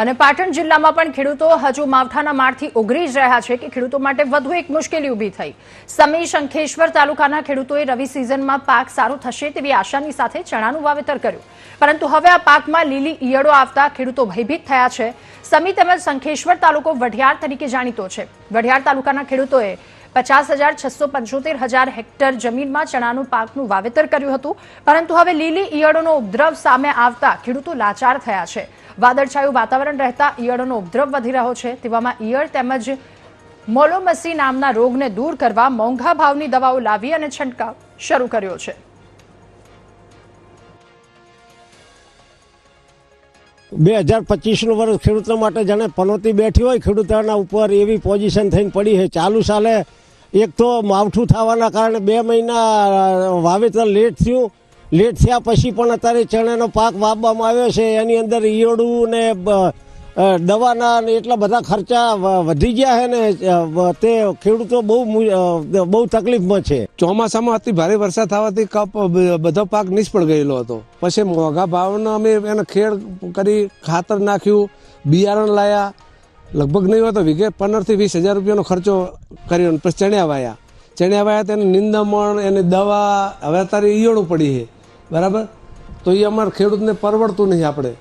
અને પાટણ જિલ્લામાં પણ ખેડૂતો હજુ માવઠાના મારથી ઓગરી જ રહ્યા છે કે ખેડૂતો માટે વધુ એક મુશ્કેલી ઊભી થઈ. સમી શંખેશ્વર તાલુકાના ખેડૂતોએ રવિ સિઝનમાં પાક સારો થશે તેવી આશાની સાથે ચણાનું વાવેતર કર્યું. પરંતુ હવે આ પાકમાં લીલી ઈયળો આવતા ખેડૂતો ભયભીત થયા છે. સમી તેમજ શંખેશ્વર તાલુકો વઢિયાર તરીકે જાણીતો છે. વઢિયાર તાલુકાના ખેડૂતોએ પચાસ હજાર છસો પંચોતેર હજાર હેક્ટર જમીનમાં ચણાનું પાકનું વાવેતર કર્યું હતું. પરંતુ હવે લીલી ઈયળોનો ઉપદ્રવ સામે આવતા ખેડૂતો લાચાર થયા છે. વાદળછાયું વાતાવરણ રહેતા ઈયળોનો ઉપદ્રવ વધી રહ્યો છે. તેવામાં ઈયળ તેમજ મોલોમસી નામના રોગને દૂર કરવા મોંઘા ભાવની દવાઓ લાવી અને છંટકાવ શરૂ કર્યો છે. બે હજાર પચીસનું વર્ષ ખેડૂતો માટે જાણે પનોતી બેઠી હોય ખેડૂતોના ઉપર એવી પોઝિશન થઈને પડી છે. ચાલુ સાલે એક તો માવઠું થવાના કારણે બે મહિના વાવેતર લેટ થયું. લેટ થયા પછી પણ અત્યારે ચણાનો પાક વાવવામાં આવ્યો છે. એની અંદર ઈયળું ને દવાના એટલા બધા ખર્ચા વધી ગયા છે ને તે ખેડૂતો બહુ બહુ તકલીફમાં છે. ચોમાસામાં અતિ ભારે વરસાદ થવાથી કપ બધો પાક નિષ્ફળ ગયેલો હતો. પછી મોંઘા ભાવનો અમે એને ખેડ કરી ખાતર નાખ્યું, બિયારણ લાયા. લગભગ નહીં હોય તો વીઘે પંદરથી વીસ હજાર રૂપિયાનો ખર્ચો કર્યો પછી ચણ્યા વાયા. ચણ્યા વાયા તેને નિંદામણ, એની દવા, હવે અત્યારે ઈયળું પડી છે. બરાબર? તો એ અમારા ખેડૂતને પરવડતું નહીં આપણે.